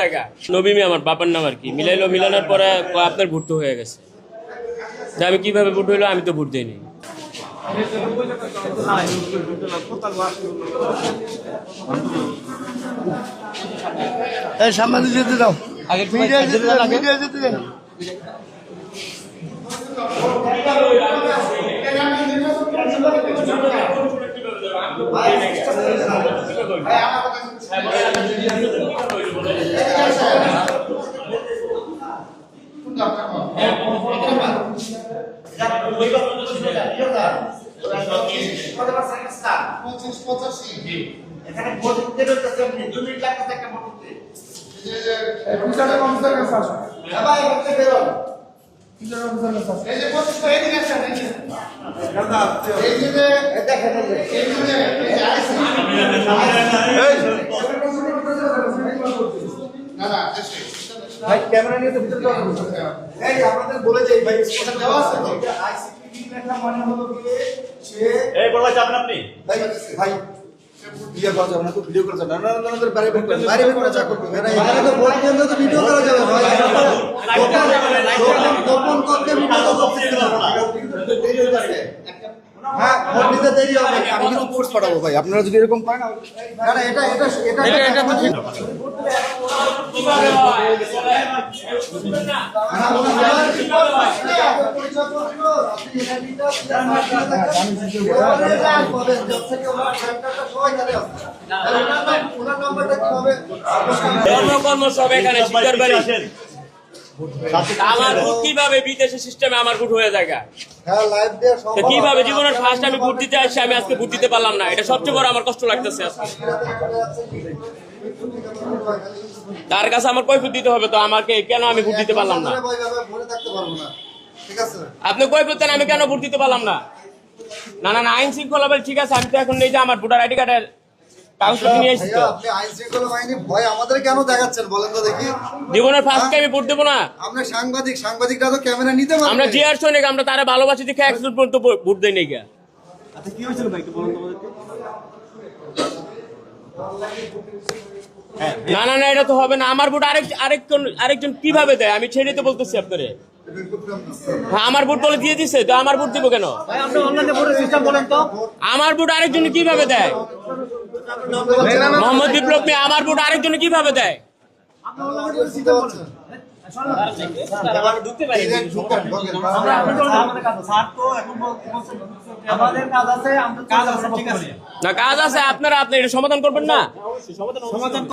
জায়গা। নবীমি আমার বাবার নাম আর কি। মিলাইলো মিলানোর পরে আপনার ভোট হয়ে গেছে। তা আমি কীভাবে ভোট হইল আমি তো ভোট দিইনি। এই সামনে যেতে দাও। আগে মিডিয়া যেতে দাও মিডিয়া যেতে দাও। এখানে ভোট দিতে বেরোতেছে আপনি দু মিনিট লাগতেছে একটা ভোট দিতে হ্যাঁ ভাই, ভোটে বেরোন। এই যে পঁচিশ তো এদিকে আসেন, এদিকে। এই যে যে- এই দেখেন, এই যে- এই যে যে- এই যে আইসি। না, না, দেশে। ভাই ক্যামেরা নিয়ে তো ভিতরে যাওয়া যাবে না। এই আপনাদের বলে যাই ভাই, ওটা দেওয়া আছে লেখা মানে হলো সে এই বড় ভাই যাবেন আপনি? ভাই ভাই ইয়ে করা যাবে না তো ভিডিও করা যাবে না। না না না বাইরে বের করে বাইরে বের করে যা করবে না এখানে তো কেন্দ্র তো ভিডিও করা যাবে ভাই। গোপন- গোপন করতে ভিডিও তো করতেছি না। হ্যাঁ ভোট দিতে দেরি হবে আমি কিন্তু পাঠাবো ভাই। আপনারা যদি এরকম করেন না না এটা এটা এটা এটা তো কর্ম কর্ম সব এখানে আমার ভোট কীভাবে বিদেশি সিস্টেমে আমার ভোট হয়ে যায় কীভাবে জীবনের ফার্স্ট আমি ভোট দিতে আসছি আমি আজকে ভোট দিতে পারলাম না। এটা সবচেয়ে বড় আমার কষ্ট লাগতেছে তার কাছে আমার কৈফত দিতে হবে তো আমাকে কেন আমি ভোট দিতে পারলাম না? আপনি কৈফত দেন আমি কেন ভোট দিতে পারলাম না? না না আইন শৃঙ্খলা ঠিক আছে আমি তো এখন নেই যে আমার ভোটার আইডি কার্ডের কাগজপত্র নিয়ে এসেছি। তো আপনি আইন শৃঙ্খলা বাহিনী ভয় আমাদের কেন দেখাচ্ছেন বলেন তো দেখি? জীবনের ফার্স্টে আমি ভোট দেবো না। আমরা সাংবাদিক সাংবাদিকরা তো ক্যামেরা নিতে পারবে। আমরা জিয়ার সৈনিক আমরা তারা ভালোবাসি দেখে একজন পর্যন্ত ভোট দেই নাই গা আচ্ছা কি হয়েছিল ভাই একটু বলুন তো না না না এটা তো হবে না। আমার ভোট আরেক আরেকজন আরেকজন কীভাবে দেয়? আমি ছেড়ে তো বলতেছি আপনারে। হ্যাঁ আমার ভোট বলে দিয়ে দিছে তো আমার ভোট দিব কেন? ভাই আপনি অনলাইনে ভোটের সিস্টেম বলেন তো। আমার ভোট আরেকজন কীভাবে দেয়? মোহাম্মদ বিপ্লব মিয়া আমার ভোট আরেকজন কীভাবে দেয়? কাজ আছে না কাজ আপনারা আপনি এটা সমাধান করবেন না?